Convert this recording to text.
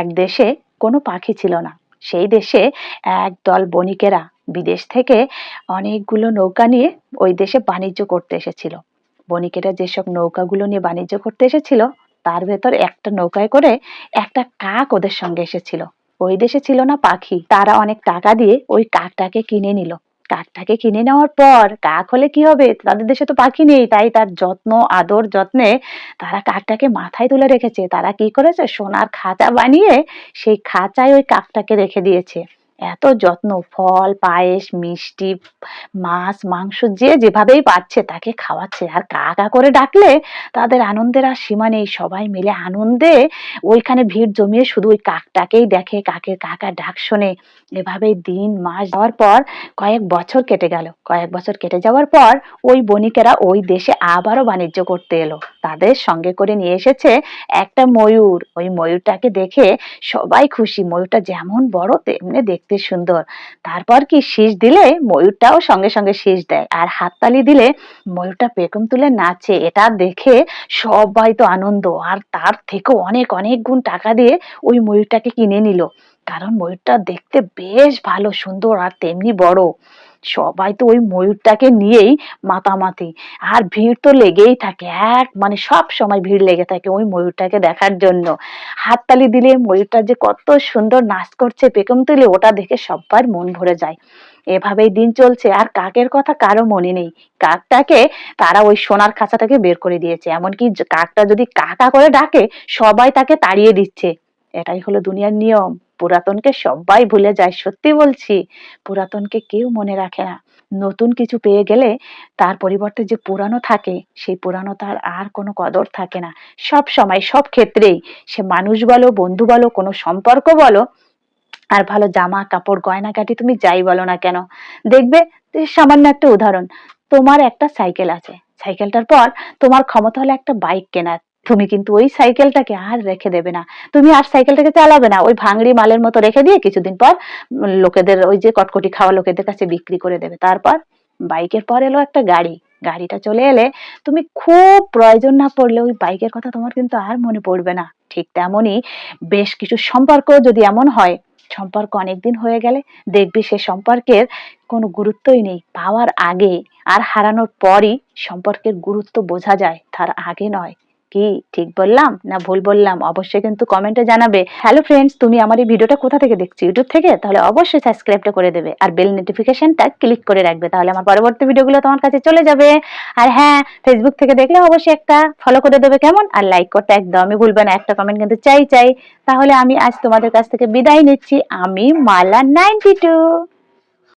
এক দেশে কোনো পাখি ছিল না। সেই দেশে একদল বণিকেরা বিদেশ থেকে অনেকগুলো নৌকা নিয়ে ওই দেশে বাণিজ্য করতে এসেছিল। বণিকেরা যেসব নৌকাগুলো নিয়ে বাণিজ্য করতে এসেছিল, তার ভেতর একটা নৌকায় করে একটা কাক ওদের সঙ্গে এসেছিল। ওই দেশে ছিল না পাখি। তারা অনেক টাকা দিয়ে ওই কাকটাকে কিনে নিল। কাকটাকে কিনে নেওয়ার পর কাক হলে কি হবে? তাদের দেশে তো পাখি নেই, তাই তার যত্ন, আদর, যত্নে তারা কাকটাকে মাথায় তুলে রেখেছে। তারা কি করেছে? সোনার খাঁচা বানিয়ে সেই খাঁচায় ওই কাকটাকে রেখে দিয়েছে। এত যত্ন, ফল, পায়েস, মিষ্টি, মাছ, মাংস যে যেভাবেই পাচ্ছে তাকে খাওয়াচ্ছে। আর কা কা করে ডাকলে তাদের আনন্দের আর সীমা নেই। সবাই মিলে আনন্দে ওইখানে ভিড় জমিয়ে শুধু ওই কাকটাকেই দেখে কাকের কাকা ডাক শোনে। এভাবেই দিন, মাস যাওয়ার পর কয়েক বছর কেটে গেল। কয়েক বছর কেটে যাওয়ার পর ওই বণিকেরা ওই দেশে আবারও বাণিজ্য করতে এলো। তাদের সঙ্গে করে নিয়ে এসেছে একটা ময়ূর। ওই ময়ূরটাকে দেখে সবাই খুশি। ময়ূরটা যেমন বড়, তেমনি দেখতে সুন্দর। তারপর কি শীষ দিলে ময়ূরটাও সঙ্গে সঙ্গে শীষ দেয়। আর হাততালি দিলে ময়ূরটা পেকম তুলে নাচে, এটা দেখে সবাই তো আনন্দ। আর তার থেকেও অনেক অনেক গুণ টাকা দিয়ে ওই ময়ূরটাকে কিনে নিল। কারণ ময়ূরটা দেখতে বেশ ভালো, সুন্দর আর তেমনি বড়। সবাই তো ওই ময়ূরটাকে নিয়েই মাতামাতি। আর ভিড় তো লেগেই থাকে, এক মানে সব সময় ভিড় লেগে থাকে ওই ময়ূরটাকে দেখার জন্য। হাততালি দিলে ময়ূরটা যে কত সুন্দর নাচ করছে পেকম তুলে ওটা দেখে সবার মন ভরে যায়। এভাবেই দিন চলছে, আর কাকের কথা কারও মনে নেই। কাকটাকে, তারা ওই সোনার খাঁচাটাকে বের করে দিয়েছে। এমনকি কাকটা যদি কাকা করে ডাকে, সবাই তাকে তাড়িয়ে দিচ্ছে। এটাই হলো দুনিয়ার নিয়ম। পুরাতনকে সবাই ভুলে যায়, সত্যি বলছি। পুরাতনকে কেউ মনে রাখে না। নতুন কিছু পেয়ে গেলে তার পরিবর্তে যে পুরানো থাকে, সেই পুরানো তার আর কোনো কদর থাকে না। সব সময়, সব ক্ষেত্রেই সে মানুষ বলো, বন্ধু বলো, কোনো সম্পর্ক বলো, আর ভালো জামা, কাপড় গয়নাগাটি তুমি যাই বলো না কেন? দেখবে সামান্য একটা উদাহরণ। তোমার একটা সাইকেল আছে। সাইকেলটার পর তোমার ক্ষমতা হলো একটা বাইক কেনার। তুমি কিন্তু ওই সাইকেলটাকে আর রেখে দেবে না। তুমি আর সাইকেলটাকে চালাবে না। ওই ভাঙড়ি মালের মতো রেখে দিয়ে কিছুদিন পর লোকেদের ওই যে কটকটি খাওয়া লোকেদের কাছে বিক্রি করে দেবে। তারপর বাইকের পর এলো একটা গাড়ি। গাড়িটা চলে এলে তুমি খুব প্রয়োজন না পড়লে ওই বাইকের কথা তোমার কিন্তু আর মনে পড়বে না। ঠিক তেমনই বেশ কিছু সম্পর্ক যদি এমন হয়, সম্পর্ক অনেকদিন হয়ে গেলে দেখবি সে সম্পর্কের কোনো গুরুত্বই নেই। পাওয়ার আগে আর হারানোর পরই সম্পর্কের গুরুত্ব বোঝা যায়। তার আগে নয়। কি ঠিক বললাম না ভুল বললাম? অবশ্যই কিন্তু কমেন্টে জানাবে। হ্যালো ফ্রেন্ডস তুমি আমার এই ভিডিওটা কোথা থেকে দেখছ? ইউটিউব থেকে? তাহলে অবশ্যই সাবস্ক্রাইবটা করে দেবে। আর বেল নোটিফিকেশনটা ক্লিক করে রাখবে। তাহলে আমার পরবর্তী ভিডিওগুলো তোমার কাছে চলে যাবে। আর হ্যাঁ ফেসবুক থেকে দেখলে অবশ্যই একটা ফলো করে দেবে কেমন? আর লাইক করতে একদমই ভুলবে না। একটা কমেন্ট কিন্তু চাই চাই। তাহলে আমি আজ তোমাদের কাছ থেকে বিদায় নিচ্ছি। আমি মালা নাইনটি টু।